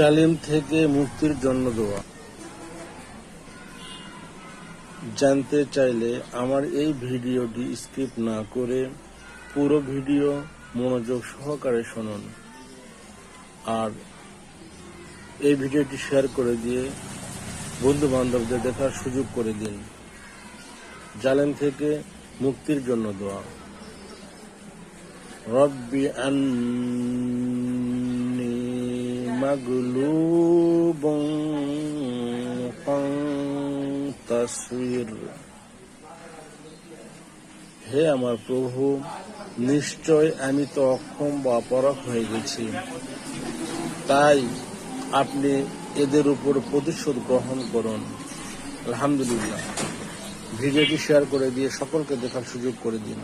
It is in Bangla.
জালিম থেকে মুক্তির জন্য দোয়া। জানতে চাইলে আমার এই ভিডিওটি স্কিপ না করে পুরো ভিডিও মনোযোগ সহকারে শুনুন। আর এই ভিডিওটি শেয়ার করে দিয়ে বন্ধু বান্ধবদের দেখার সুযোগ করে দিন। জালেম থেকে মুক্তির জন্য দোয়া। রব্বি আন্নি ফান্তাসির হে আমার প্রভু, নিশ্চয় আমি তো অক্ষম বা অপরক হয়ে গেছি। তাই আপনি এদের উপর প্রতিশোধ গ্রহণ করুন। আলহামদুলিল্লাহ। ভিডিওটি শেয়ার করে দিয়ে সকলকে দেখার সুযোগ করে দিন।